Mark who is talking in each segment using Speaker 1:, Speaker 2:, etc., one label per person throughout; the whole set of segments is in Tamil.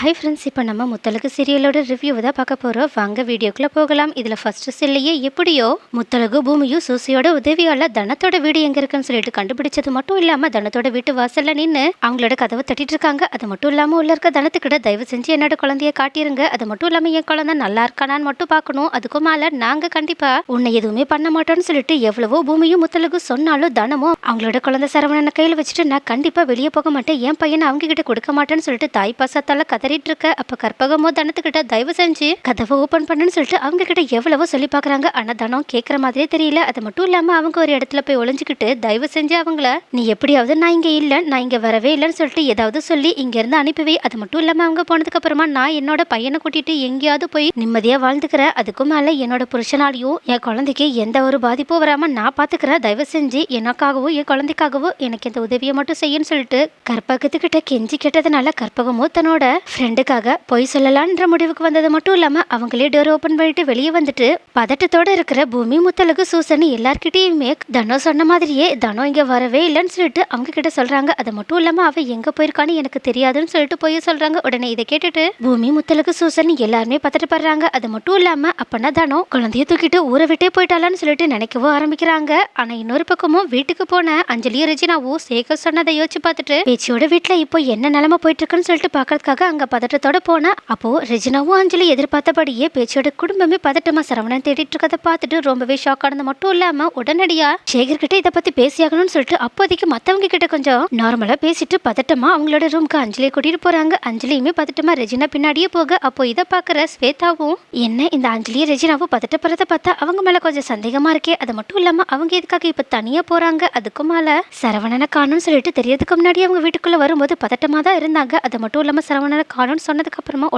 Speaker 1: ஹை ஃப்ரெண்ட்ஸ் இப்போ நம்ம முத்தலகு சீரியலோட ரிவ்யூவை தான் பார்க்க போகிறோம் வாங்க வீடியோக்குள்ளே போகலாம். இதில் ஃபஸ்ட்டு சில்லையே எப்படியோ முத்தலகு பூமியும் சூசியோட உதவியால் தனத்தோட வீடு எங்கே இருக்குன்னு சொல்லிட்டு கண்டுபிடிச்சது மட்டும் இல்லாமல் தனத்தோட வீட்டு வாசலில் நின்று அவங்களோட கதவை தட்டிட்டு இருக்காங்க. அது மட்டும் இல்லாமல் உள்ள இருக்க தனத்துக்கிட்ட தயவு செஞ்சு என்னோட குழந்தைய காட்டிருங்க. அது மட்டும் இல்லாமல் என் குழந்தை நல்லா இருக்கானான்னு மட்டும் பார்க்கணும். அதுக்கும் மேலே நாங்கள் கண்டிப்பாக உன்னை எதுவுமே பண்ண மாட்டோம்னு சொல்லிட்டு எவ்வளவோ பூமியும் முத்தலகு சொன்னாலும் தனமும் அவங்களோட குழந்தை சரவணனை கையில் வச்சுட்டு நான் கண்டிப்பாக வெளியே போக மாட்டேன். என் பையனை அவங்க கிட்ட கொடுக்க மாட்டேன்னு சொல்லிட்டு தாய் பாசத்தால் கதை கதறிட்டு இருக்க அப்ப கற்பகமோ தனத்துக்கிட்ட தயவு செஞ்சு கதவை ஓபன் பண்ணுன்னு சொல்லிட்டு அவங்க கிட்ட எவ்வளவோ சொல்லி பாக்குறாங்க ஆனா தனம் கேட்குற மாதிரியே தெரியல. அது மட்டும் இல்லாம அவங்க ஒரு இடத்துல போய் ஒளிஞ்சுக்கிட்டு தயவு செஞ்சு அவங்கள நீ எப்படியாவது நான் இங்க இல்ல நான் இங்க வரவே இல்லைன்னு சொல்லிட்டு ஏதாவது சொல்லி இங்க இருந்து அனுப்பிவை. அது மட்டும் இல்லாம அவங்க போனதுக்கு அப்புறமா நான் என்னோட பையனை கூட்டிட்டு எங்கேயாவது போய் நிம்மதியா வாழ்ந்துக்கிறேன் அதுக்கும் மேல என்னோட புருஷனாலையும் என் குழந்தைக்கு எந்த ஒரு பாதிப்பும் வராம நான் பாத்துக்கிறேன் தயவு செஞ்சு எனக்காகவோ என் குழந்தைக்காகவோ எனக்கு இந்த உதவியை மட்டும் செய்யன்னு சொல்லிட்டு கற்பகத்துக்கிட்ட கெஞ்சி கேட்டதுனால கற்பகமோ தன்னோட ஃப்ரெண்டுக்காக பொய் சொல்லலான்ற முடிவுக்கு வந்தது மட்டும் இல்லாமல் அவங்களே டோர் ஓப்பன் பண்ணிட்டு வெளியே வந்துட்டு பதட்டத்தோட இருக்கிற பூமி முத்தலகு சூசன் எல்லார்கிட்டேயுமே தனம் சொன்ன மாதிரியே தனம் இங்கே வரவே இல்லைன்னு சொல்லிட்டு அவங்க கிட்ட சொல்கிறாங்க அது மட்டும் இல்லாமல் அவள் எங்கே போயிருக்கான்னு எனக்கு தெரியாதுன்னு சொல்லிட்டு பொய் சொல்கிறாங்க உடனே இதை கேட்டுட்டு பூமி முத்தலகு சூசன் எல்லாருமே பதட்டப்படுறாங்க. அது மட்டும் இல்லாமல் அப்பனா தனம் குழந்தைய தூக்கிட்டு ஊரை விட்டே போயிட்டாலான்னு சொல்லிட்டு நினைக்கவும் ஆரம்பிக்கிறாங்க. ஆனா இன்னொரு பக்கமும் வீட்டுக்கு போன அஞ்சலியும் ரெஜினாவும் சேகர் சொன்னதை யோசிச்சு பார்த்துட்டு பேச்சியோட வீட்டுல இப்போ என்ன நிலமை போயிட்டு இருக்குன்னு சொல்லிட்டு பாக்குறதுக்காக அங்க பதட்டத்தோட போனா அப்போ ரெஜினாவும் அஞ்சலி எதிர்பார்த்தபடியே பேச்சியோட குடும்பமே பதட்டமா சரவணன் தேடிட்டு இருக்கதை பார்த்துட்டு ரொம்பவே ஷாக் ஆனது மட்டும் இல்லாம உடனடியா சேகர் கிட்ட இதை பத்தி பேசியாகணும்னு சொல்லிட்டு அப்போதைக்கு மத்தவங்க கிட்ட கொஞ்சம் நார்மலா பேசிட்டு பதட்டமா அவங்களோட ரூம்க்கு அஞ்சலியை கூட்டிட்டு போறாங்க. அஞ்சலியுமே பதட்டமா ரெஜினா பின்னாடியே போக அப்போ இதை பாக்குற ஸ்வேதாவும் என்ன இந்த அஞ்சலியும் ரெஜினாவும் பதட்டப்படுறத பார்த்தா அவங்க மேல கொஞ்சம் சந்தேகமா இருக்கே அது மட்டும் இல்லாம அவங்க எதுக்காக இப்ப தனியா போறாங்க? அதுக்கும் மேல சரவணனை காணும்னு சொல்லிட்டு தெரியறதுக்கு முன்னாடி அவங்க வீட்டுக்குள்ள வரும்போது பதட்டமா தான் இருந்தாங்க. அது மட்டும் இல்லாம சரவணனை காணும்னு சொன்னதுக்கு அப்புறமா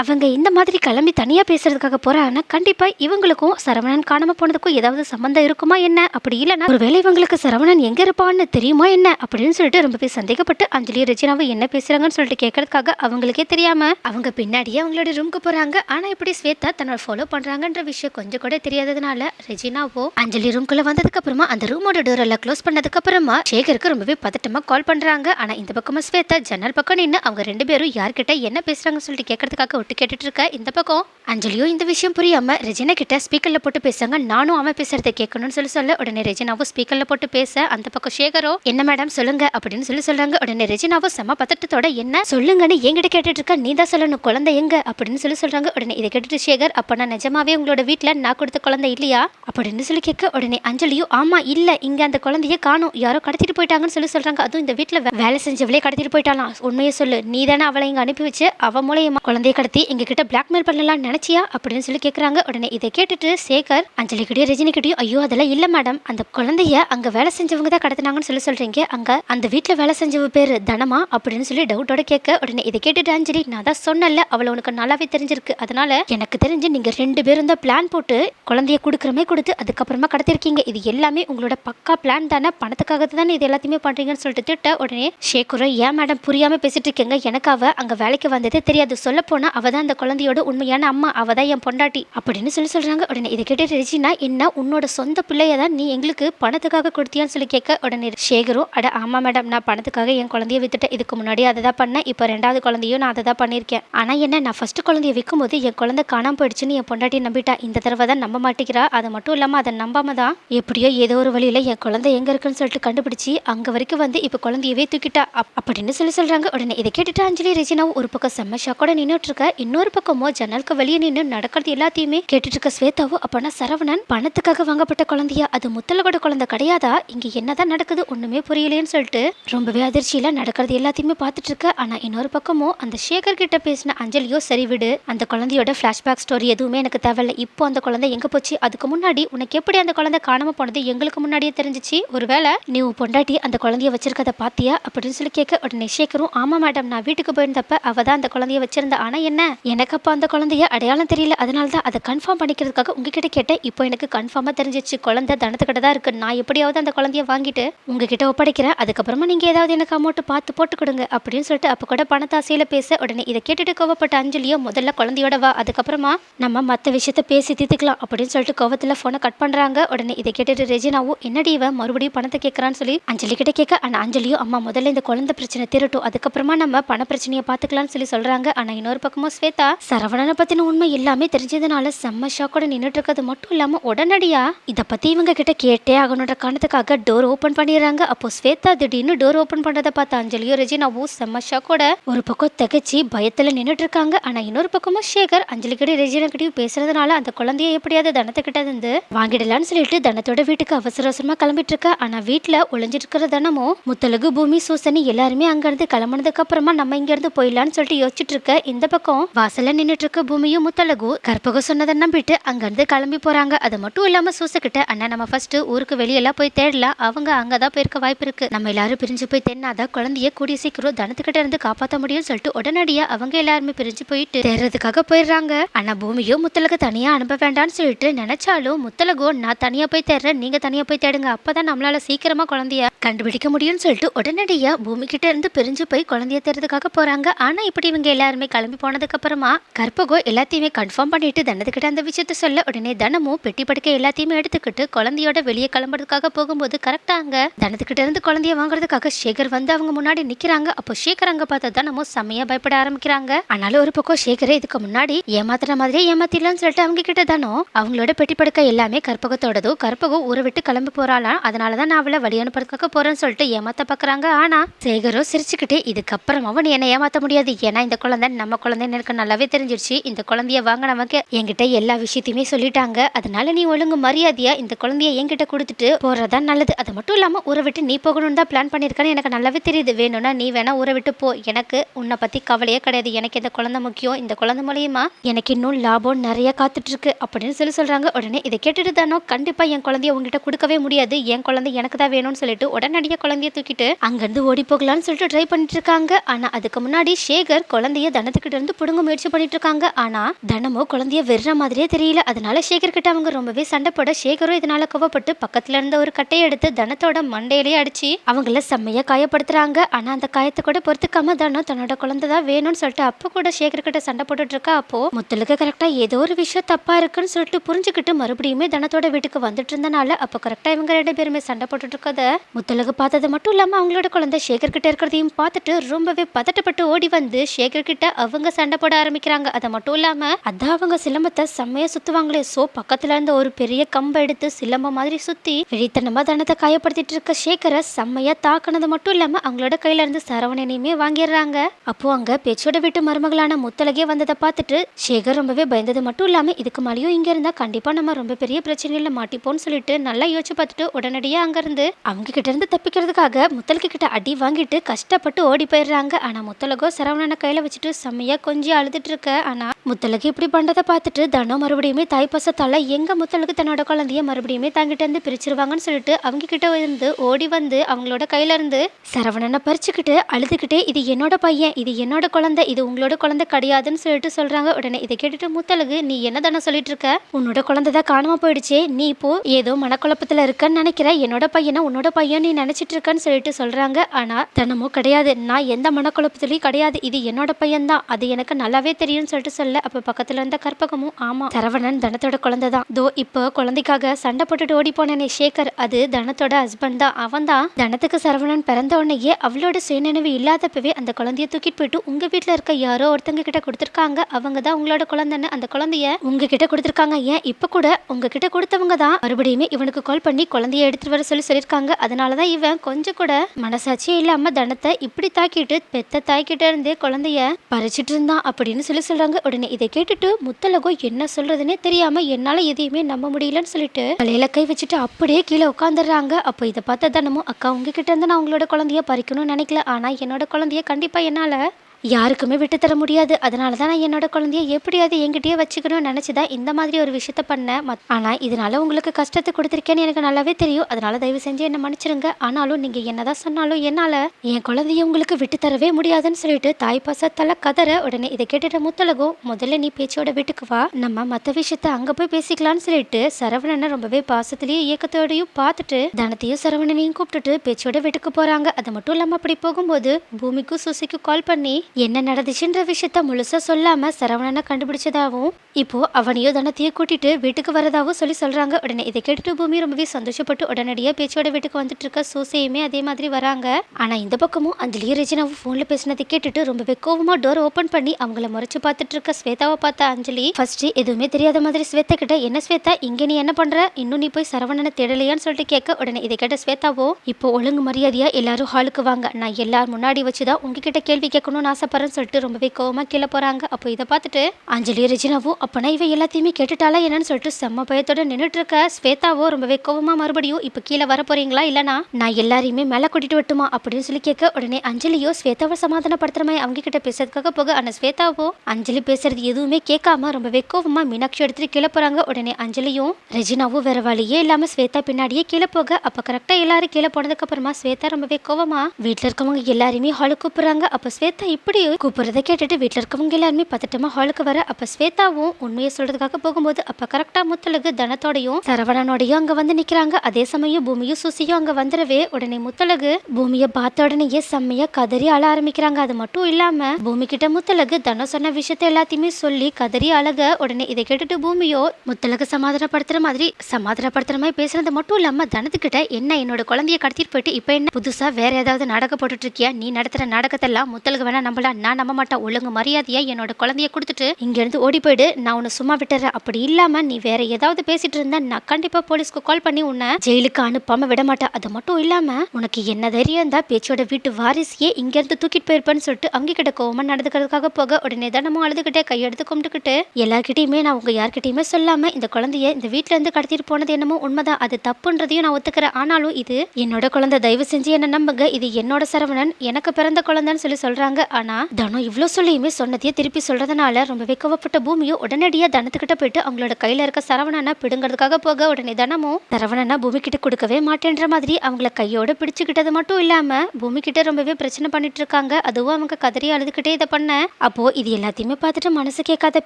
Speaker 1: அவங்க இந்த மாதிரி கிளம்பி தனியாக பேசுறதுக்காக போகிறாங்கன்னா கண்டிப்பாக இவங்களுக்கும் சரவணன் காணாமல் போனதுக்கும் ஏதாவது சம்மந்தம் இருக்குமா என்ன? அப்படி இல்லைன்னா ஒருவேளை இவங்களுக்கு சரவணன் எங்கே இருப்பான்னு தெரியுமா என்ன? அப்படின்னு சொல்லிட்டு ரொம்பவே சந்தேகப்பட்டு அஞ்சலி ரெஜினாவும் என்ன பேசுகிறாங்கன்னு சொல்லிட்டு கேட்கறதுக்காக அவங்களுக்கே தெரியாமல் அவங்க பின்னாடியே அவங்களோட ரூமுக்கு போகிறாங்க ஆனால் இப்படி ஸ்வேதா தன்னோட ஃபாலோ பண்ணுறாங்கன்ற விஷயம் கொஞ்சம் கூட தெரியாததுனால ரெஜினாவோ அஞ்சலி ரூம்குள்ளே வந்ததுக்கப்புறமா அந்த ரூமோட டோர் எல்லாம் க்ளோஸ் பண்ணதுக்கப்புறமா சேகருக்கு ரொம்பவே பதட்டமாக கால் பண்ணுறாங்க ஆனால் இந்த பக்கமாக ஸ்வேதா ஜன்னல் பக்கம் நின்று அவங்க ரெண்டு பேரும் யார் யார்கிட்ட என்ன பேசுறாங்கன்னு சொல்லிட்டு கேட்கறதுக்காக விட்டு கேட்டுட்டு இருக்க? இந்த பக்கம். அஞ்சலியும் இந்த விஷயம் புரியாம ரெஜினா கிட்ட ஸ்பீக்கர்ல போட்டு பேசுறாங்க. நானும் அவன் பேசுறதை கேட்கணும்னு சொல்லி சொல்ல உடனே ரெஜினாவும் ஸ்பீக்கர்ல போட்டு பேச அந்த பக்கம் சேகரோ என்ன மேடம் சொல்லுங்க? அப்படின்னு சொல்லி சொல்றாங்க. உடனே ரெஜினாவும் செம பதட்டத்தோட என்ன? சொல்லுங்கன்னு என்கிட்ட கேட்டுட்டு இருக்க நீ தான் சொல்லணும். குழந்தை எங்க? அப்படின்னு சொல்லி சொல்றாங்க. உடனே இதை கேட்டுட்டு சேகர் அப்ப நான் நிஜமாவே உங்களோட வீட்ல நான் கொடுத்த குழந்தை இல்லையா? அப்படின்னு சொல்லி கேட்க உடனே அஞ்சலியும் ஆமா இல்ல. இங்க அந்த குழந்தைய காணும். யாரோ கடத்திட்டு போயிட்டாங்கன்னு சொல்லி சொல்றாங்க. அதுவும் இந்த வீட்ல வேலை செஞ்சவளே கடத்திட்டு போயிட்டாலாம் உண்மையை சொல்லு. நீ தானே அவளை இங்கே அனுப்பி வச்சு அவ மூலயமா குழந்தைய கடத்தி எங்க கிட்ட பிளாக்மெயில் பண்ணலாம் நினைச்சியா அப்படின்னு சொல்லி கேட்குறாங்க உடனே இதை கேட்டுட்டு சேகர் அஞ்சலி கிட்டயும் ரஜினி கிட்டயும் ஐயோ அதெல்லாம் இல்லை மேடம் அந்த குழந்தைய அங்க வேலை செஞ்சவங்க தான் கடத்தினாங்கன்னு சொல்லி சொல்றீங்க. அங்க அந்த வீட்டில் வேலை செஞ்சவ பேர் தனமா? அப்படின்னு சொல்லி டவுட்டோட கேட்க உடனே இதை கேட்டுட்டு அஞ்சலி நான் தான் சொன்னல அவளை உனக்கு நல்லாவே தெரிஞ்சிருக்கு. அதனால எனக்கு தெரிஞ்சு நீங்க ரெண்டு பேரும் தான் பிளான் போட்டு குழந்தைய கொடுக்குறமே கொடுத்து அதுக்கப்புறமா கடத்திருக்கீங்க. இது எல்லாமே உங்களோட பக்கா பிளான் தானே? பணத்துக்காக தானே இது எல்லாத்தையுமே பண்றீங்கன்னு சொல்லிட்டு திட்ட உடனே ஷேக்குரோ ஏன் மேடம் புரியாம பேசிட்டு இருக்கீங்க? எனக்கு அவ அங்கே வேலைக்கு வந்ததே தெரியாது. சொல்ல அவள் தான் அந்த குழந்தையோட உண்மையான அம்மா அவள் தான் என் பொண்டாட்டி அப்படின்னு சொல்லி சொல்கிறாங்க உடனே இதை கேட்டு ரெஜினா என்ன உன்னோட சொந்த பிள்ளைய தான் நீ எங்களுக்கு பணத்துக்காக கொடுத்தியான்னு சொல்லி கேட்க உடனே சேகரும் அட ஆமாம் மேடம் நான் பணத்துக்காக என் குழந்தைய வித்துட்டேன். இதுக்கு முன்னாடி அதை தான் பண்ணேன். இப்போ ரெண்டாவது குழந்தையும் நான் அதை தான் பண்ணியிருக்கேன். ஆனால் என்ன நான் ஃபஸ்ட்டு குழந்தைய விற்கும்போது என் குழந்தை காணாமல் போயிடுச்சுன்னு என் பொண்டாட்டியை நம்பிட்டா. இந்த தடவை தான் நம்ப மாட்டேங்கிறா. அது மட்டும் இல்லாமல் அதை நம்பாம தான் எப்படியோ ஏதோ ஒரு வழியில் என் குழந்தை எங்கே இருக்குன்னு சொல்லிட்டு கண்டுபிடிச்சி அங்கே வரைக்கும் வந்து இப்போ குழந்தையவே தூக்கிட்டா. அப்- அப்படின்னு சொல்லி சொல்கிறாங்க உடனே இதை கேட்டுட்டு அஞ்சலி ரெஜினாவும் ஒரு பக்கம் செம்ம ஷாக்கோட நின்றுட்டு இருக்க இன்னொரு பக்கமோ ஜன்னலுக்கு வெளியே நின்று நடக்கிறது எல்லாத்தையுமே கேட்டுட்டு இருக்க ஸ்வேதாவும் அப்பனா சரவணன் பணத்துக்காக வாங்கப்பட்ட குழந்தையா? அது முத்தலகோட குழந்தை கிடையாதா? இங்க என்னதான் நடக்குது ஒண்ணுமே புரியலையேன்னு சொல்லிட்டு ரொம்பவே அதிர்ச்சியில நடக்கிறது எல்லாத்தையுமே பார்த்துட்டு இருக்க ஆனா இன்னொரு பக்கமோ அந்த சேகர் கிட்ட பேசின அஞ்சலியோ சரி விடு அந்த குழந்தையோட பிளாஷ்பேக் ஸ்டோரி எதுவுமே எனக்கு தேவையில்ல. இப்போ அந்த குழந்தை எங்க போச்சு? அதுக்கு முன்னாடி உனக்கு எப்படி அந்த குழந்தை காணாம போனது எங்களுக்கு முன்னாடியே தெரிஞ்சிச்சு? ஒருவேளை நீ உன் பொண்டாட்டி அந்த குழந்தைய வச்சிருக்கதை பாத்தியா அப்படின்னு சொல்லி கேட்க உடனே சேகரும் ஆமா மேடம் நான் வீட்டுக்கு போயிருந்தப்ப அவ தான் அந்த குழந்தைய வச்சிருந்தா. ஆனா என்ன? எனக்கு அப்ப அந்த குழந்தைய அடையாளம் தெரியல. அதனால தான் அதை கன்ஃபார்ம் பண்ணிக்கிறதுக்காக உங்ககிட்ட கேட்டேன். இப்போ எனக்கு கன்ஃபார்மா தெரிஞ்சிச்சு. குழந்தை தனத்துக்கிட்ட தான் இருக்கு. நான் எப்படியாவது அந்த குழந்தைய வாங்கிட்டு உங்ககிட்ட ஒப்படைக்கிறேன். அதுக்கப்புறமா நீங்க ஏதாவது எனக்கு அமௌண்ட் பார்த்து போட்டு கொடுங்க அப்படின்னு சொல்லிட்டு அப்ப கூட பணத்தாசையில பேச உடனே இதை கேட்டுட்டு கோவப்பட்ட அஞ்சலியோ முதல்ல குழந்தையோட வா. அதுக்கப்புறமா நம்ம மற்ற விஷயத்த பேசி தீர்த்துக்கலாம் அப்படின்னு சொல்லிட்டு கோவத்துல போனை கட் பண்றாங்க. உடனே இதை கேட்டுட்டு ரெஜினாவும் என்னடி இவன் மறுபடியும் பணத்தை கேட்கறான்னு சொல்லி அஞ்சலி கிட்ட கேட்க ஆனா அஞ்சலியும் அம்மா முதல்ல இந்த குழந்தை பிரச்சனை திருட்டும். அதுக்கப்புறமா நம்ம பண பிரச்சனையை பார்த்துக்கலாம்னு சொல்லி சொல்கிறாங்க ஆனால் இன்னொரு பக்கமும் ஸ்வேதா சரவணனை பற்றின உண்மை எல்லாமே தெரிஞ்சதுனால செம்ம ஷாக்கோட நின்றுட்டு இருக்கிறது மட்டும் இல்லாமல் உடனடியாக இதை பற்றி இவங்க கிட்ட கேட்டே ஆகணுன்ற காரணத்துக்காக டோர் ஓப்பன் பண்ணிடுறாங்க. அப்போ ஸ்வேதா திடீர்னு டோர் ஓப்பன் பண்ணுறதை பார்த்த அஞ்சலியோ ரெஜினாவும் செம்ம ஷாக்கோட ஒரு பக்கம் திகச்சு பயத்தில் நின்றுட்டு இருக்காங்க ஆனால் இன்னொரு பக்கமும் சேகர் அஞ்சலி கிட்ட ரெஜினா கிட்டயும் பேசுறதுனால அந்த குழந்தைய எப்படியாவது தனத்துக்கிட்ட இருந்து வாங்கிடலாம்னு சொல்லிட்டு தனத்தோட வீட்டுக்கு அவசர அவசரமா கிளம்பிட்டு இருக்கா ஆனா வீட்டுல ஒளிஞ்சிட்டு இருக்கிற தனமும் முத்தலகு பூமி சூசனி எல்லாருமே அங்க இருந்து கிளம்புனதுக்கு அப்புறமா நம்ம இங்க இருந்து போயிடலான்னு சொல்லிட்டு யோசிச்சுட்டு இருக்க இந்த பக்கம் வாசல்ல நின்றுட்டு இருக்க பூமியும் முத்தழகு கற்பகம் சொன்னதை நம்பிட்டு அங்கேருந்து கிளம்பி போறாங்க. அது மட்டும் இல்லாம சூசக்கிட்ட அண்ணா நம்ம ஃபர்ஸ்ட் ஊருக்கு வெளியெல்லாம் போய் தேடலாம். அவங்க அங்கதான் போயிருக்க வாய்ப்பு இருக்கு. நம்ம எல்லாரும் பிரிஞ்சு போய் தென்னாதான் குழந்தைய கூடிய சீக்கிரம் தனத்துக்கிட்ட இருந்து காப்பாத்த முடியும்னு சொல்லிட்டு உடனடியா அவங்க எல்லாருமே பிரிஞ்சு போயிட்டு தேடுறதுக்காக போயிடுறாங்க. ஆனா பூமியோ முத்தலகு தனியா அனுப்ப வேண்டாம்னு சொல்லிட்டு நினைச்சாலும் முத்தலகோ நான் தனியா போய் தேடுறேன். நீங்க தனியா போய் தேடுங்க. அப்பதான் நம்மளால சீக்கிரமா குழந்தைய கண்டுபிடிக்க முடியும்னு சொல்லிட்டு உடனடியா பூமி கிட்ட இருந்து பிரிஞ்சு போய் குழந்தைய தேடுறதுக்காக போறாங்க. ஆனா இப்படி இவங்க எல்லாருமே கிளம்பி போனதுக்கு அப்புறமா கற்பகோ எல்லாத்தையுமே கன்ஃபார்ம் பண்ணிட்டு தனதுக்கிட்ட அந்த விஷயத்த சொல்ல உடனே தனமும் பெட்டி படுக்கை எல்லாத்தையுமே எடுத்துக்கிட்டு குழந்தையோட வெளியே கிளம்புறதுக்காக போகும்போது கரெக்டாக அங்கே தனத்துக்கிட்ட இருந்து குழந்தைய வாங்குறதுக்காக சேகர் வந்து அவங்க முன்னாடி நிற்கிறாங்க அப்போ சேகர் அங்கே பார்த்தா தனமும் செம்மையா பயப்பட ஆரம்பிக்கிறாங்க. ஆனாலும் ஒரு பக்கம் சேகரே இதுக்கு முன்னாடி ஏமாத்துற மாதிரியே ஏமாத்திடலாம்னு சொல்லிட்டு அவங்க கிட்ட தானோ? அவங்களோட பெட்டி படுக்கை எல்லாமே கற்பகத்தோடதும் கற்பகம் ஊரை விட்டு கிளம்பி போறாளாம். அதனாலதான் நான் அவளை வழி அனுப்புறதுக்காக போறேன்னு சொல்லிட்டு ஏமாத்த பாக்குறாங்க ஆனால் சேகரும் சிரிச்சுக்கிட்டு இதுக்கப்புறமாவும் நீ என்னை ஏமாத்த முடியாது. ஏன்னா இந்த குழந்தை நம்ம குழந்தைன்னு எனக்கு நல்லாவே தெரிஞ்சிருச்சு. இந்த குழந்தைய வாங்கினவங்க என்கிட்ட எல்லா விஷயத்தையுமே சொல்லிட்டாங்க. அதனால நீ ஒழுங்கு மரியாதையா இந்த குழந்தைய என்கிட்ட கொடுத்துட்டு போறதா நல்லது. அது மட்டும் இல்லாம ஊரை விட்டு நீ போகணும்னு தான் பிளான் பண்ணிருக்கேன்னு எனக்கு நல்லாவே தெரியுது. வேணும்னா நீ வேணா ஊரை விட்டு போ. எனக்கு உன்னை பத்தி கவலையே கிடையாது. எனக்கு இந்த குழந்தை முக்கியம்? இந்த குழந்தை மூலியமா எனக்கு இன்னும் லாபம் நிறைய காத்துட்டு இருக்கு அப்படின்னு சொல்லி சொல்றாங்க. உடனே இதை கேட்டுட்டு தானோ? கண்டிப்பா என் குழந்தைய உங்ககிட்ட கொடுக்கவே முடியாது. என் குழந்தை எனக்கு தான் வேணும்னு சொல்லிட்டு உடனடியாக குழந்தைய தூக்கிட்டு அங்கிருந்து ஓடி போகலான்னு சொல்லிட்டு ட்ரை பண்ணிட்டு இருக்காங்க. ஆனா அதுக்கு முன்னாடி சேகர் குழந்தைய தனத்துக்கிட்ட இருந்து பிடுங்க முயற்சி பண்ணிட்டு இருக்காங்க. ஆனா தனமோ குழந்தைய வெறுற மாதிரியே தெரியல. அதனால சேகர் கிட்ட அவங்க ரொம்பவே சண்டை போட சேகரும் இதனால கோவப்பட்டு பக்கத்துல இருந்த ஒரு கட்டையை எடுத்து தனத்தோட மண்டையிலேயே அடிச்சு அவங்கள செம்மையா காயப்படுத்துறாங்க. ஆனா அந்த காயத்தை கூட பொறுத்துக்காம தனம் தன்னோட குழந்தை தான் வேணும்னு சொல்லிட்டு அப்ப கூட சேகர் கிட்ட சண்டை போட்டுட்டு இருக்கா. அப்போ முத்தலுக்கு கரெக்டா ஏதோ ஒரு விஷயம் தப்பா இருக்குன்னு சொல்லிட்டு புரிஞ்சுக்கிட்டு மறுபடியுமே தனத்தோட வீட்டுக்கு வந்துட்டு இருந்தனால அப்போ கரெக்டா இவங்க ரெண்டு பேருமே சண்டை போட்டுட்டு இருக்கத முத்தலுக்கு பார்த்தது மட்டும் இல்லாம அவங்களோட குழந்தை சேகர் கிட்ட இருக்கிறதையும் பார்த்துட்டு ரொம்பவே பதட்டப்பட்டு ஓடி வந்து சேகர் கிட்ட அவங்க சண்டை போட ஆரம்பிக்கிறாங்க. அது மட்டும் இல்லாம அதான் அவங்க சிலம்பத்தை செம்மையாக சுத்துவாங்களே. சோ பக்கத்துல இருந்த ஒரு பெரிய கம்பை எடுத்து சிலம்ப மாதிரி சுத்தி வெறித்தனமா தனத்தை காயப்படுத்திட்டு இருக்க சேகரை செம்மையா தாக்குனது மட்டும் இல்லாம அவங்களோட கையில இருந்து சரவணனையுமே வாங்கிடுறாங்க. அப்போ அங்க பேச்சோட வீட்டு மருமகளான முத்தலகே வந்ததை பார்த்துட்டு சேகர் ரொம்பவே பயந்தது மட்டும் இல்லாம இதுக்கு மேலேயும் இங்க இருந்தா கண்டிப்பா நம்ம ரொம்ப பெரிய பிரச்சனையில மாட்டிப்போம்னு சொல்லிட்டு நல்லா யோசிச்சு பார்த்துட்டு உடனடியா அங்க இருந்து அவங்க கிட்ட இருந்து தப்பிக்கிறதுக்காக முத்தலகி கிட்ட அடி வாங்கிட்டு கஷ்டப்பட்டு ஓடி போயிடுறாங்க. ஆனா அழகோ சரவணனை கையில் வச்சுட்டு செம்மையாக கொஞ்சம் அழுதுட்டு இருக்க. ஆனால் முத்தலகு இப்படி பண்ணுறதை பார்த்துட்டு தனம் மறுபடியுமே தாய்ப்பாசத்தால எங்கே முத்தலகு தன்னோட குழந்தைய மறுபடியுமே தங்கிட்ட இருந்து பிரிச்சிருவாங்கன்னு சொல்லிட்டு அவங்க கிட்ட இருந்து ஓடி வந்து அவங்களோட கையில இருந்து சரவணனை பறிச்சுக்கிட்டு அழுதுகிட்டே இது என்னோட பையன் இது என்னோட குழந்தை இது உங்களோட குழந்தை கிடையாதுன்னு சொல்லிட்டு சொல்றாங்க. உடனே இதை கேட்டுட்டு முத்தலகு நீ என்ன தானே சொல்லிட்டு இருக்க? உன்னோட குழந்தை தான் காணாம போயிடுச்சே. நீ இப்போ ஏதோ மனக்குழப்பத்தில் இருக்கன்னு நினைக்கிற. என்னோட பையனை உன்னோட பையன் நீ நினைச்சிட்டு இருக்கன்னு சொல்லிட்டு சொல்றாங்க. ஆனா தினமும் கிடையாது. நான் எந்த மனக்குழப்பத்திலையும் கிடையாது. இது என்னோட பையன்தான். அது எனக்கு நல்லாவே தெரியும்னு சொல்லிட்டு சொல்ல அப்ப பக்கத்துல இருந்த கற்பகமும் ஆமா சரவணன் தனத்தோட குழந்தை தான் தோ இப்போ குழந்தைக்காக சண்டை போட்டுட்டு ஓடி போனேனே சேகர். அது தனத்தோட ஹஸ்பண்ட் தான் அவன் தான் தனத்துக்கு சரவணன் பிறந்த உடனேயே அவளோட சுயநினைவு இல்லாதப்பவே அந்த குழந்தைய தூக்கிட்டு போயிட்டு உங்க வீட்டில் இருக்க யாரோ ஒருத்தங்க கிட்ட கொடுத்துருக்காங்க. அவங்க தான் உங்களோட குழந்தைன்னு அந்த குழந்தைய உங்ககிட்ட கொடுத்துருக்காங்க. ஏன்? இப்ப கூட உங்ககிட்ட கொடுத்தவங்க தான் மறுபடியுமே இவனுக்கு கால் பண்ணி குழந்தைய எடுத்துட்டு வர சொல்லி சொல்லியிருக்காங்க. அதனால தான் இவன் கொஞ்சம் கூட மனசாட்சியே இல்லாம தனத்தை இப்படி தாக்கிட்டு பெத்த கிட்ட இருந்தே குழந்தைய பறிச்சிட்டு இருந்தான் அப்படின்னு சொல்லி சொல்றாங்க. உடனே இதை கேட்டுட்டு முத்தலகோ என்ன சொல்றதுன்னே தெரியாம என்னால எதையுமே நம்ப முடியலன்னு சொல்லிட்டு தலையில கை வச்சுட்டு அப்படியே கீழே உட்காந்துடுறாங்க அப்போ இதை பார்த்த தானமும் அக்கா உங்ககிட்ட இருந்து நான் உங்களோட குழந்தைய பறிக்கணும்னு நினைக்கல. ஆனா என்னோட குழந்தைய கண்டிப்பா என்னால யாருக்குமே விட்டு தர முடியாது. அதனால தான் நான் என்னோட குழந்தைய எப்படியாவது என்கிட்டயே வச்சுக்கணும்னு நினச்சி தான் இந்த மாதிரி ஒரு விஷயத்த பண்ணேன். மத் ஆனால் இதனால உங்களுக்கு கஷ்டத்தை கொடுத்துருக்கேன்னு எனக்கு நல்லாவே தெரியும். அதனால தயவு செஞ்சு என்னை மன்னிச்சிருங்க. ஆனாலும் நீங்கள் என்னதான் சொன்னாலும் என்னால் என் குழந்தைய உங்களுக்கு விட்டு தரவே முடியாதுன்னு சொல்லிட்டு தாய் பாசத்தால கதற உடனே இதை கேட்டுட்டு முத்தலகும் முதல்ல நீ பேச்சோட வீட்டுக்கு வா. நம்ம மற்ற விஷயத்த அங்கே போய் பேசிக்கலாம்னு சொல்லிட்டு சரவணனை ரொம்பவே பாசத்திலேயே இயக்கத்தோடையும் பார்த்துட்டு தனத்தையும் சரவணனையும் கூப்பிட்டுட்டு பேச்சோட வீட்டுக்கு போகிறாங்க அது மட்டும் இல்லாமல் அப்படி போகும்போது பூமிக்கும் சுசிக்கும் கால் பண்ணி என்ன நடந்துச்சுன்ற விஷயத்த முழுசா சொல்லாம சரவணனை கண்டுபிடிச்சதாகவும் இப்போ அவனையோ தனத்தையோ கூட்டிட்டு வீட்டுக்கு வரதாகவும் சொல்லி சொல்றாங்க. உடனே இதை கேட்டுட்டு பூமி ரொம்பவே சந்தோஷப்பட்டு உடனடியாக பேச்சோட வீட்டுக்கு வந்துட்டு இருக்க சூசையுமே அதே மாதிரி வராங்க. ஆனா இந்த பக்கமும் அஞ்சலியும் ரெஜினாவும் ஃபோனில் பேசினதை கேட்டுட்டு ரொம்பவே கோவமா டோர் ஓபன் பண்ணி அவங்கள முறைச்சு பார்த்துட்டு இருக்க ஸ்வேதாவை பார்த்த அஞ்சலி ஃபர்ஸ்ட் எதுவுமே தெரியாத மாதிரி ஸ்வேதா கிட்ட என்ன ஸ்வேதா இங்க நீ என்ன பண்ற? இன்னும் நீ போய் சரவணனை தேடலையான்னு சொல்லிட்டு கேட்க. உடனே இதை கேட்ட ஸ்வேதாவோ இப்போ ஒழுங்கு மரியாதையா எல்லாரும் ஹாலுக்கு வாங்க. நான் எல்லார் முன்னாடி வச்சுதான் உங்ககிட்ட கேள்வி கேட்கணும்னு ஆசைப்படுறேன்னு சொல்லிட்டு ரொம்பவே கோவமாக கீழே போகிறாங்க அப்போ இதை பார்த்துட்டு அஞ்சலி ரெஜினாவோ அப்போனா இவ எல்லாத்தையுமே கேட்டுட்டாலா என்னன்னு சொல்லிட்டு செம்ம பயத்தோட நின்றுட்டு இருக்க ஸ்வேதாவோ ரொம்பவே கோவமாக மறுபடியும் இப்போ கீழே வர போறீங்களா? இல்லைனா நான் எல்லாரையுமே மேலே கூட்டிட்டு விட்டுமா அப்படின்னு சொல்லி கேட்க உடனே அஞ்சலியோ ஸ்வேதாவை சமாதானப்படுத்துற மாதிரி அவங்க கிட்ட பேசுறதுக்காக போக ஆனால் ஸ்வேதாவோ அஞ்சலி பேசுறது எதுவுமே கேட்காம ரொம்பவே கோவமாக மீனாட்சி எடுத்துட்டு கீழே போறாங்க. உடனே அஞ்சலியும் ரெஜினாவும் வேற வழியே இல்லாம ஸ்வேதா பின்னாடியே கீழே போக. அப்ப கரெக்டா எல்லாரும் கீழே போனதுக்கு அப்புறமா ஸ்வேதா ரொம்பவே கோவமா வீட்ல இருக்கவங்க எல்லாருமே ஹாலுக்கு கூப்பிடுறாங்க. அப்ப ஸ்வேதா இப்படி கூப்பிட்றத கேட்டுட்டு வீட்டில் இருக்கவங்க எல்லாருமே பதட்டமா ஹாலுக்கு வர அப்ப ஸ்வேதாவும் உண்மையை சொல்றதுக்காக போகும்போது அப்ப கரெக்டா முத்தழகு தனத்தோடையும் சரவணனோடையும் அங்க வந்து நிக்கிறாங்க. அதே சமயம் பூமியும் சுசியும் அங்க வந்துடவே உடனே முத்தலகு பூமியை பார்த்த உடனேயே செம்மையா கதறி அழ ஆரம்பிக்கிறாங்க. அது மட்டும் இல்லாம பூமி கிட்ட முத்தலகு தனம் சொன்ன விஷயத்த எல்லாத்தையுமே சொல்லி கதறி அழக உடனே இதை கேட்டுட்டு பூமியோ முத்தலகு சமாதானப்படுத்துற மாதிரி சமாதானப்படுத்துற மாதிரி பேசுறது மட்டும் இல்லாம தனத்துக்கிட்ட என்ன என்னோட குழந்தைய கடத்திட்டு போயிட்டு இப்ப என்ன புதுசா வேற ஏதாவது நாடகம் போட்டுட்டு இருக்கியா? நீ நடத்துற நாடகத்தெல்லாம் முத்தலகு வேணா நம்பலாம் நான் நம்ப மாட்டேன். ஒழுங்கு மரியாதையா என்னோட குழந்தைய கொடுத்துட்டு இங்க இருந்து ஓடி போயிடு. நான் உன்னை சும்மா விட்டுறேன். அப்படி இல்லாம நீ வேற ஏதாவது பேசிட்டு இருந்தா நான் கண்டிப்பா போலீஸ்க்கு கால் பண்ணி உன்னை ஜெயிலுக்கு அனுப்பாம விட மாட்டேன். அது மட்டும் இல்லாம உனக்கு என்ன தைரியம் இருந்தா பேச்சோட வீட்டு வாரிசையே இங்க இருந்து தூக்கிட்டு போயிருப்பேன்னு சொல்லிட்டு அங்கே கிட்ட கோவமா நடந்துக்கிறதுக்காக போக உடனே தினமும் அழுதுகிட்டே கையெடுத்து கும்பிட்டுக்கிட்டு எல்லார்கிட்டயுமே நான் உங்க யார்கிட்டயுமே சொல்லாம இந்த குழந்தைய இந்த வீட்ல இருந்து கடத்திட்டு போனது என்னமோ உண்மைதான். அது தப்புன்றதையும் நான் ஒத்துக்கிறேன். ஆனாலும் இது என்னோட குழந்தை தயவு செஞ்சு என்ன நம்புங்க. இது என்னோட சரவணன். எனக்கு பிறந்த குழந்தைன்னு சொல்லி சொல்றாங்க. ஆனா தனம் இவ்வளோ சொல்லியுமே சொன்னதையே திருப்பி சொல்றதுனால ரொம்பவே கோவப்பட்ட பூமியும் உடனடியாக தனத்துக்கிட்ட போயிட்டு அவங்களோட கையில இருக்க சரவணனா பிடுங்கிறதுக்காக போக உடனே தனமும் சரவணனா பூமி கிட்ட கொடுக்கவே மாட்டேன்ற மாதிரி அவங்கள கையோட பிடிச்சுக்கிட்டது மட்டும் இல்லாம பூமி கிட்ட ரொம்பவே பிரச்சனை பண்ணிட்டு இருக்காங்க அதுவும் அவங்க கதறி அழுதுகிட்டே இதை பண்ண. அப்போ இது எல்லாத்தையுமே பார்த்துட்டு மனசு கேட்காத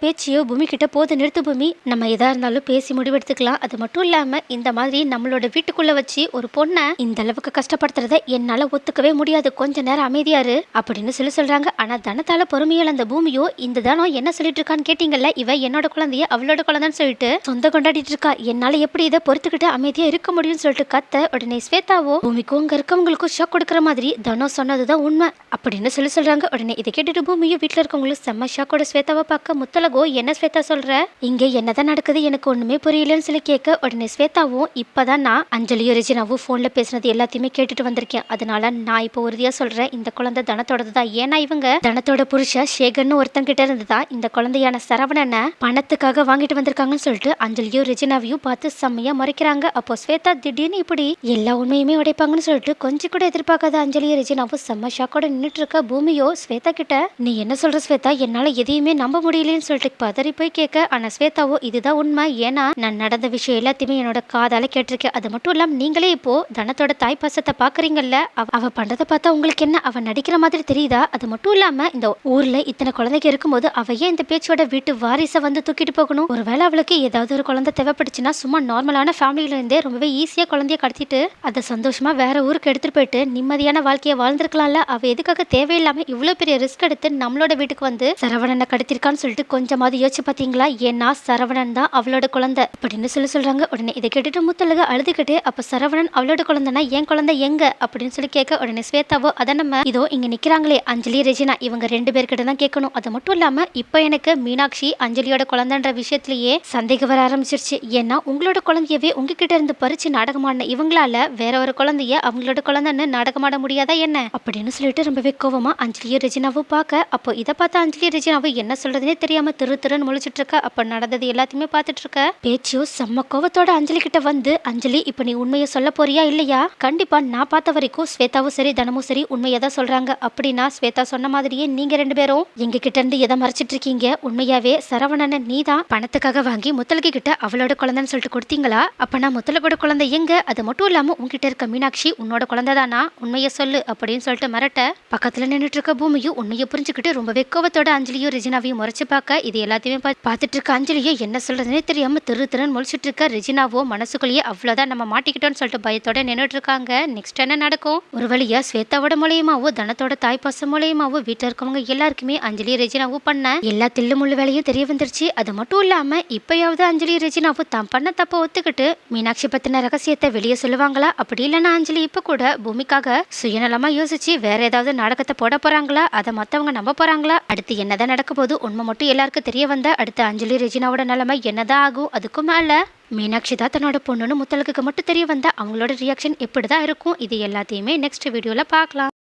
Speaker 1: பேச்சியோ பூமி கிட்ட போது நிறுத்து பூமி. நம்ம எதா இருந்தாலும் பேசி முடிவெடுத்துக்கலாம் அது மட்டும் இல்லாம இந்த மாதிரி நம்மளோட வீட்டுக்குள்ள வச்சு ஒரு பொண்ணை இந்த அளவுக்கு கஷ்டப்படுத்துறத என்னால ஒத்துக்கவே முடியாது. கொஞ்ச நேரம் அமைதியாரு அப்படின்னு சொல்லி சொல்றாங்க. ஆனால் தனத்தால் பொறுமையால் அந்த பூமியோ இந்த தனம் என்ன சொல்லிட்டு இருக்கான்னு கேட்டிங்கல்ல இவ என்னோட குழந்தைய அவளோட குழந்தைன்னு சொல்லிட்டு சொந்த கொண்டாடிட்டு இருக்கா என்னால் எப்படி இதை பொறுத்துக்கிட்டு அமைதியாக இருக்க முடியும்னு சொல்லிட்டு கத்த உடனே ஸ்வேதாவோ பூமிக்கும் அங்கே இருக்கவங்களுக்கும் ஷாக் கொடுக்குற மாதிரி தனம் சொன்னதுதான் உண்மை அப்படின்னு சொல்லி சொல்கிறாங்க உடனே இதை கேட்டுட்டு பூமியும் வீட்டில் இருக்கவங்களும் செம்ம ஷாக்கோட ஸ்வேதாவை பார்க்க முத்தலகோ என்ன ஸ்வேதா சொல்கிற இங்கே என்னதான் நடக்குது? எனக்கு ஒன்றுமே புரியலன்னு சொல்லி கேட்க உடனே ஸ்வேதாவும் இப்போதான் நான் அஞ்சலியும் ரெஜினாவும் ஃபோனில் பேசுனது எல்லாத்தையுமே கேட்டுட்டு வந்திருக்கேன். அதனால நான் இப்போ உறுதியாக சொல்கிறேன் இந்த குழந்தை தனத்தோடது தான் ஏன்னா இவங்க தனத்தோட புருஷ சேகர்னு ஒருத்தன் கிட்ட இருந்து தான் இந்த குழந்தையான சரவணனை பணத்துக்காக வாங்கிட்டு வந்திருக்காங்கன்னு சொல்லிட்டு அஞ்சலியும் ரெஜினாவையும் பார்த்து செம்மையா மறைக்கிறாங்க. அப்போ ஸ்வேதா திடீர்னு இப்படி எல்லா உண்மையுமே உடைப்பாங்கன்னு சொல்லிட்டு கொஞ்சம் கூட எதிர்பார்க்காத அஞ்சலியும் ரெஜினாவும் செம்ம ஷாக்கோட நின்றுட்டு இருக்க பூமியோ ஸ்வேதா கிட்ட நீ என்ன சொல்ற ஸ்வேதா? என்னால எதையுமே நம்ப முடியலன்னு சொல்லிட்டு பதறி போய் கேட்க ஆனா ஸ்வேதாவோ இதுதான் உண்மை. ஏன்னா நான் நடந்த விஷயம் எல்லாத்தையுமே என்னோட காதால கேட்டிருக்கேன். அது மட்டும் இல்லாம நீங்களே இப்போ தனத்தோட தாய் பாசத்தை பாக்குறீங்கல்ல அவ அவ பண்றதை பார்த்தா உங்களுக்கு என்ன? அவ நடிக்கிற மாதிரி தெரியுதா? அது மட்டும் மட்டும் இல்லாம இந்த ஊர்ல இத்தனை குழந்தைங்க இருக்கும்போது அவ ஏன் இந்த பேச்சோட வீட்டு வாரிசை வந்து தூக்கிட்டு போகணும்? ஒருவேளை அவளுக்கு ஏதாவது ஒரு குழந்தை தேவைப்பட்டுச்சுன்னா சும்மா நார்மலான ஃபேமிலியில இருந்தே ரொம்பவே ஈஸியா குழந்தைய கடத்திட்டு அதை சந்தோஷமா வேற ஊருக்கு எடுத்துட்டு போயிட்டு நிம்மதியான வாழ்க்கையை வாழ்ந்திருக்கலாம்ல? அவ எதுக்காக தேவையில்லாம இவ்வளவு பெரிய ரிஸ்க் எடுத்து நம்மளோட வீட்டுக்கு வந்து சரவணனை கடத்திருக்கான்னு சொல்லிட்டு கொஞ்சமாவது யோசிச்சு பாத்தீங்களா? ஏன்னா சரவணன் தான் அவளோட குழந்தை. அப்படின்னு சொல்லி சொல்றாங்க. உடனே இதை கேட்டுட்டு முத்தலக அழுதுகிட்டு அப்ப சரவணன் அவளோட குழந்தைனா என் குழந்தை எங்க? அப்படின்னு சொல்லி கேட்க உடனே ஸ்வேதாவோ அதை நம்ம இதோ இங்க நிக்கிறாங்களே அஞ்சலி ரெஜினா இவங்க ரெண்டு பேர்கிட்ட தான் கேட்கணும். அது மட்டும் இல்லாமல் இப்போ எனக்கு மீனாட்சி அஞ்சலியோட குழந்தைன்ற விஷயத்திலேயே சந்தேகம் வர ஆரம்பிச்சிருச்சு. ஏன்னா உங்களோட குழந்தையவே உங்ககிட்ட இருந்து பறிச்சு நாடகமாடின இவங்களால வேற ஒரு குழந்தைய அவங்களோட குழந்தைன்னு நாடகமாட முடியாதா என்ன? அப்படின்னு சொல்லிட்டு ரொம்பவே கோவமா அஞ்சலியும் ரெஜினாவும் பார்க்க அப்போ இதை பார்த்து அஞ்சலி ரெஜினாவும் என்ன சொல்றதுனே தெரியாம திரு திருன்னு முழிச்சிட்டு இருக்கா. அப்ப நடந்தது எல்லாத்தையுமே பார்த்துட்டு இருக்க. பேச்சியோ செம்ம கோவத்தோட அஞ்சலி கிட்ட வந்து அஞ்சலி இப்ப நீ உண்மையை சொல்ல போறியா இல்லையா? கண்டிப்பா நான் பார்த்த வரைக்கும் ஸ்வேதாவும் சரி தனமும் சரி உண்மையை தான் சொல்றாங்க. அப்படின்னா ஸ்வேதா சொன்ன மாதிரியே நீங்க ரெண்டு பேரும் எங்க கிட்ட இருந்து எதை மறைச்சிட்டு இருக்கீங்க? உண்மையாவே சரவணனை நீ தான் பணத்துக்காக வாங்கி முத்தலகி கிட்ட அவளோட குழந்தைன்னு சொல்லிட்டு கொடுத்தீங்களா? அப்ப நான் முத்தலகோட குழந்தை எங்க? அது மட்டும் இல்லாம உன்கிட்ட இருக்க மீனாட்சி உன்னோட குழந்தை தானா உண்மையை சொல்லு அப்படின்னு சொல்லிட்டு மிரட்ட பக்கத்துல நின்னுட்டு இருக்க பூமியும் உண்மையை புரிஞ்சுக்கிட்டு ரொம்ப வெக்கோவத்தோட அஞ்சலியும் ரெஜினாவையும் முறைச்சு பார்க்க இது எல்லாத்தையுமே பா- பார்த்துட்டு இருக்க அஞ்சலியும் என்ன சொல்றதுனே தெரியாம திரு திருன்னு முழிச்சிட்டு இருக்க ரெஜினாவோ மனசுக்குள்ளேயே அவ்வளவுதான் நம்ம மாட்டிக்கிட்டோம்னு சொல்லிட்டு பயத்தோட நின்னுட்டு இருக்காங்க. நெக்ஸ்ட் என்ன நடக்கும்? ஒரு வழியா ஸ்வேதாவோட மூலியமாவோ தனத்தோட தாய்ப்பாசம் மூலியமாவோ ரெஜினாவும் வீட்டில் இருக்கவங்க எல்லாருக்குமே அஞ்சலி ரெஜினாவும் பண்ண எல்லா தில்லு முள்ளு வேலையும் தெரிய வந்துருச்சு. அது மட்டும் இல்லாம இப்பயாவது அஞ்சலி ரெஜினாவும் தான் பண்ண தப்ப ஒத்துக்கிட்டு மீனாட்சி பத்தின ரகசியத்தை வெளியே சொல்லுவாங்களா? அப்படி இல்லைன்னா அஞ்சலி இப்ப கூட பூமிக்காக சுயநலமா யோசிச்சு வேற ஏதாவது நாடகத்தை போட போறாங்களா? அதை மத்தவங்க நம்ப போறாங்களா? அடுத்து என்னதான் நடக்க போது உண்மை மட்டும் எல்லாருக்கும் தெரிய வந்த அடுத்து அஞ்சலி ரெஜினாவோட நிலைமை என்னதான் ஆகும்? அதுக்கும் மேல மீனாட்சி தான் தன்னோட பொண்ணுன்னு முத்தலுக்கு மட்டும் தெரிய வந்தா அவங்களோட ரியாக்ஷன் எப்படி தான் இருக்கும். இது எல்லாத்தையுமே நெக்ஸ்ட் வீடியோல பார்க்கலாம்.